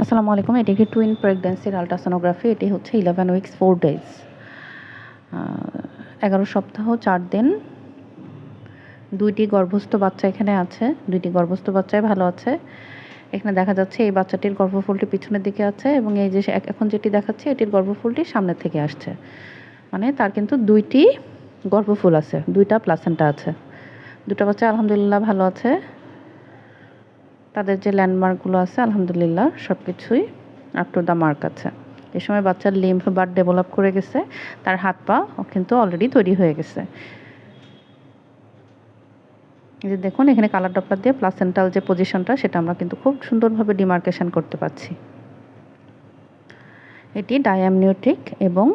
আসসালামু আলাইকুম, এটি একটি টুইন প্রেগন্যান্সির আলট্রাসোনোগ্রাফি এটি হচ্ছে ইলেভেন উইকস ফোর ডেজ এগারো সপ্তাহ, চার দিন। দুইটি গর্ভস্থ বাচ্চা এখানে আছে, দুইটি গর্ভস্থ বাচ্চাই ভালো আছে। এখানে দেখা যাচ্ছে এই বাচ্চাটির গর্ভফুলটি পিছনের দিকে আছে এবং এই যে এখন যেটি দেখাচ্ছে, এটির গর্ভফুলটি সামনের থেকে আসছে। মানে তার কিন্তু দুইটি গর্ভফুল আছে, দুইটা প্লাসেন্টা আছে। দুটো বাচ্চা আলহামদুলিল্লাহ ভালো আছে। তাদের যে ল্যান্ডমার্কগুলো আছে, আলহামদুলিল্লাহ সব কিছুই আপ টু দ্য মার্ক আছে। এই সময় বাচ্চার লিম্ফ বার ডেভেলপ করে গেছে, তার হাত পা কিন্তু অলরেডি তৈরি হয়ে গেছে। যে দেখুন, এখানে কালার ডপলার দিয়ে প্লাসেন্টাল যে পজিশনটা সেটা আমরা কিন্তু খুব সুন্দরভাবে ডিমার্কেশন করতে পারছি। এটি ডায়ামনিওটিক এবং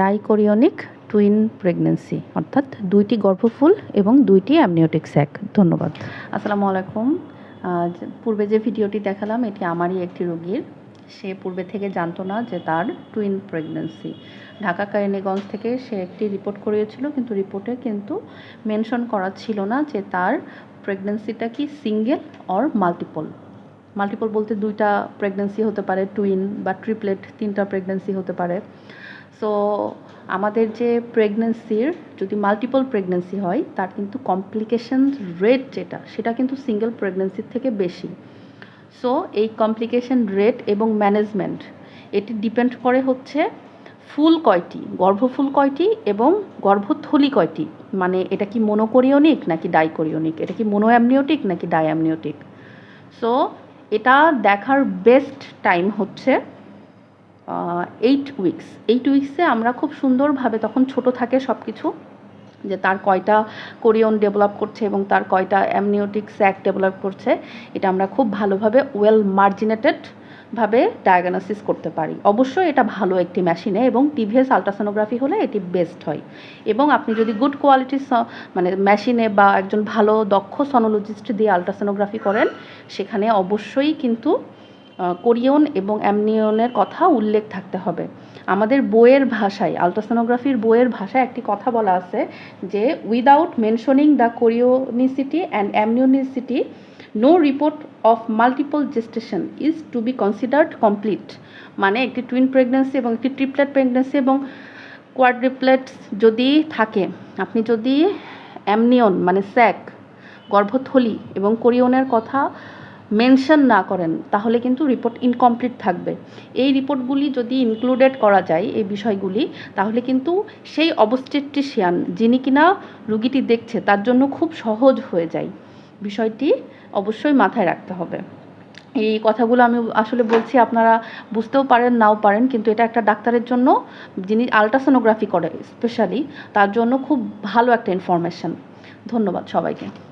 ডাইকোরিয়নিক টুইন প্রেগনেন্সি অর্থাৎ দুইটি গর্ভফুল এবং দুইটি অ্যামনিওটিক স্যাক ধন্যবাদ। আসসালামু আলাইকুম। পূর্বে যে ভিডিওটি দেখালাম, এটি আমারই একটি রোগীর। সে পূর্বে থেকে জানতো না যে তার টুইন প্রেগনেন্সি ঢাকা কারিনীগঞ্জ থেকে সে একটি রিপোর্ট করিয়েছিল, কিন্তু রিপোর্টে কিন্তু মেনশন করা ছিল না যে তার প্রেগনেন্সিটা কি সিঙ্গেল অর মাল্টিপল মাল্টিপল বলতে দুইটা প্রেগনেন্সি হতে পারে টুইন বা ট্রিপলেট তিনটা প্রেগনেন্সি হতে পারে। সো আমাদের যে প্রেগনেন্সির যদি মাল্টিপল প্রেগনেন্সি হয়, তার কিন্তু কমপ্লিকেশন রেট যেটা, সেটা কিন্তু সিঙ্গেল প্রেগনেন্সির থেকে বেশি। সো এই কমপ্লিকেশন রেট এবং ম্যানেজমেন্ট এটি ডিপেন্ড করে হচ্ছে ফুল কয়টি, গর্ভফুল কয়টি এবং গর্ভথলি কয়টি। মানে এটা কি মোনোকোরিওনিক নাকি ডাইকোরিওনিক এটা কি মোনোঅ্যামনিওটিক নাকি ডায়ামনিওটিক সো এটা দেখার বেস্ট টাইম হচ্ছে এইট উইকস এইট উইকসে আমরা খুব সুন্দরভাবে তখন ছোট থাকে সব কিছু যে তার কয়টা কোরিয়ন ডেভেলপ করছে এবং তার কয়টা অ্যামনিওটিক স্যাক ডেভেলপ করছে, এটা আমরা খুব ভালোভাবে ওয়েল মার্জিনেটেড ভাবে ডায়াগনোসিস করতে পারি। অবশ্যই এটা ভালো একটি মেশিনে এবং টিভিএস আলট্রাসোনোগ্রাফি হলে এটি বেস্ট হয়। এবং আপনি যদি গুড কোয়ালিটির মানে মেশিনে বা একজন ভালো দক্ষ সনোলজিস্ট দিয়ে আলট্রাসোনোগ্রাফি করেন, সেখানে অবশ্যই কিন্তু কোরিয়ন এবং অ্যামনিয়নের কথা উল্লেখ থাকতে হবে। আমাদের বইয়ের ভাষায়, আলট্রাসোনোগ্রাফির বইয়ের ভাষায় একটি কথা বলা আছে যে without mentioning the chorionicity and amnionicity no report of multiple gestation is to be considered complete মানে একটি টুইন প্রেগনেন্সি এবং একটি ট্রিপলেট প্রেগনেন্সি এবং কোয়াড্রিপ্লেটস যদি থাকে, আপনি যদি অ্যামনিয়ন মানে স্যাক, গর্ভথলি এবং কোরিয়নের কথা মেনশন না করেন, তাহলে কিন্তু রিপোর্ট ইনকমপ্লিট থাকবে। এই রিপোর্টগুলি যদি ইনক্লুডেড করা যায়, এই বিষয়গুলি, তাহলে কিন্তু সেই অবস্টেট্রিশিয়ান যিনি কিনা রুগীটি দেখছে, তার জন্য খুব সহজ হয়ে যায়। বিষয়টি অবশ্যই মাথায় রাখতে হবে। এই কথাগুলো আমি আসলে বলছি, আপনারা বুঝতেও পারেন, নাও পারেন, কিন্তু এটা একটা ডাক্তারের জন্য, যিনি আলট্রাসোনোগ্রাফি করে স্পেশালি তার জন্য খুব ভালো একটা ইনফরমেশন ধন্যবাদ সবাইকে।